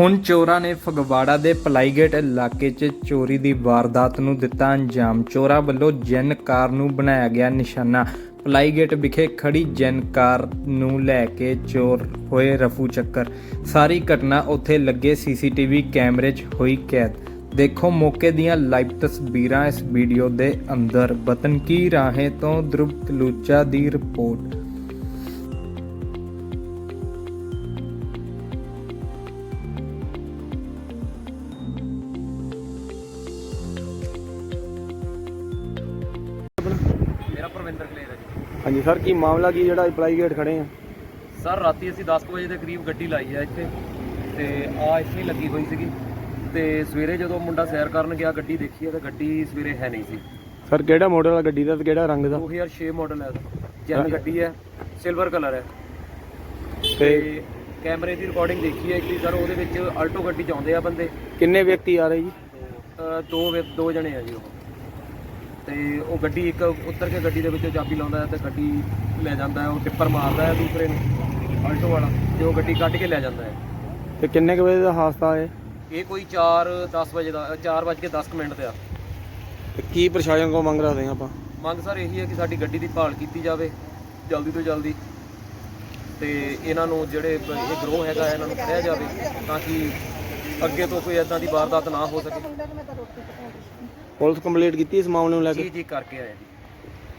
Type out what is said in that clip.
ਹੁਣ ਚੋਰਾਂ ਨੇ ਫਗਵਾੜਾ ਦੇ ਪਲਾਈਗੇਟ ਇਲਾਕੇ 'ਚ ਚੋਰੀ ਦੀ ਵਾਰਦਾਤ ਨੂੰ ਦਿੱਤਾ ਅੰਜਾਮ। ਚੋਰਾਂ ਵੱਲੋਂ ਜੈਨ ਕਾਰ ਨੂੰ ਬਣਾਇਆ ਗਿਆ ਨਿਸ਼ਾਨਾ। ਪਲਾਈਗੇਟ ਵਿਖੇ ਖੜੀ ਜੈਨ ਕਾਰ ਨੂੰ ਲੈ ਕੇ ਚੋਰ ਹੋਏ ਰਫੂ ਚੱਕਰ। ਸਾਰੀ ਘਟਨਾ ਉੱਥੇ ਲੱਗੇ ਸੀਸੀਟੀਵੀ ਕੈਮਰੇ 'ਚ ਹੋਈ ਕੈਦ। ਦੇਖੋ ਮੌਕੇ ਦੀਆਂ ਲਾਈਵ ਤਸਵੀਰਾਂ ਇਸ ਵੀਡੀਓ ਦੇ ਅੰਦਰ। ਬਤਨਕੀ ਰਾਹੇ ਤੋਂ ਧਰੁਵ ਕਲੂਚਾ ਦੀ ਰਿਪੋਰਟ। ਮੇਰਾ ਪਰਵਿੰਦਰ ਕਲੇਰ ਹੈ ਜੀ। ਹਾਂਜੀ ਸਰ ਕੀ ਮਾਮਲਾ ਕੀ ਜਿਹੜਾ ਅਪਲਾਈ ਗੇਟ ਖੜੇ ਆ? ਸਰ ਰਾਤੀ ਅਸੀਂ 10 ਕੁ ਵਜੇ ਦੇ ਕਰੀਬ ਗੱਡੀ ਲਾਈ ਹੈ ਇੱਥੇ ਤੇ ਆ ਇੱਥੇ ਹੀ ਲੱਗੀ ਹੋਈ ਸੀਗੀ ਤੇ ਸਵੇਰੇ ਜਦੋਂ ਮੁੰਡਾ ਸੈਰ ਕਰਨ ਗਿਆ ਗੱਡੀ ਦੇਖੀ ਹੈ ਤਾਂ ਗੱਡੀ ਸਵੇਰੇ ਹੈ ਨਹੀਂ ਸੀ। ਸਰ ਕਿਹੜਾ ਮਾਡਲ ਆ ਗੱਡੀ ਦਾ ਤੇ ਕਿਹੜਾ ਰੰਗ ਦਾ? 2006 ਮਾਡਲ ਹੈ ਜੈਨ ਗੱਡੀ ਹੈ ਸਿਲਵਰ ਕਲਰ ਹੈ ਤੇ ਤੇ ਕੈਮਰੇ ਦੀ ਰਿਕਾਰਡਿੰਗ ਦੇਖੀ ਹੈ ਕਿ ਸਰ ਉਹਦੇ ਵਿੱਚ ਆਲਟੋ ਗੱਡੀ ਚ ਆਉਂਦੇ ਆ ਬੰਦੇ। ਕਿੰਨੇ ਵਿਅਕਤੀ ਆ ਰਹੇ ਜੀ? ਦੋ ਦੋ ਜਣੇ ਆ ਜੀ ਉਹ। ਤੇ ਉਹ ਗੱਡੀ ਇੱਕ ਉੱਤਰ ਕੇ ਗੱਡੀ ਦੇ ਵਿੱਚੋਂ ਚਾਬੀ ਲਾਉਂਦਾ ਹੈ ਤੇ ਗੱਡੀ ਲੈ ਜਾਂਦਾ ਹੈ ਉਹ ਟਿੱਪਰ ਮਾਰਦਾ ਹੈ ਦੂਸਰੇ ਨੂੰ ਆਲਟੋ ਵਾਲਾ ਤੇ ਉਹ ਗੱਡੀ ਕੱਢ ਕੇ ਲੈ ਜਾਂਦਾ ਹੈ। ਤੇ ਕਿੰਨੇ ਕੁ ਵਜੇ ਦਾ ਹਾਦਸਾ ਹੈ ਇਹ ਕੋਈ 4 10 ਵਜੇ ਦਾ 4 ਵਜੇ ਕੇ 10 ਮਿੰਟ ਤੇ ਆ। ਤੇ ਕੀ ਪ੍ਰਸ਼ਾਸਨ ਕੋ ਮੰਗ ਰੱਖਦੇ ਆ ਆਪਾਂ? ਮੰਗ ਸਰ ਇਹੀ ਹੈ ਕਿ ਸਾਡੀ ਗੱਡੀ ਦੀ ਭਾਲ ਕੀਤੀ ਜਾਵੇ ਜਲਦੀ ਤੋਂ ਜਲਦੀ। ਤੇ ਇਹਨਾਂ ਨੂੰ ਜਿਹੜੇ ਇਹ ਗਰੋਹ ਹੈਗਾ ਇਹਨਾਂ ਨੂੰ ਫੜਿਆ ਜਾਵੇ ਤਾਂ ਕਿ ਅੱਗੇ ਤੋਂ ਕੋਈ ਇਦਾਂ ਦੀ ਵਾਰਦਾਤ ਨਾ ਹੋ ਸਕੇ। ਪੁਲਿਸ ਕੰਪਲੀਟ ਕੀਤੀ ਇਸ ਮਾਮਲੇ ਨੂੰ ਲੈ ਕੇ? ਜੀ ਜੀ ਕਰਕੇ ਆਏ ਜੀ।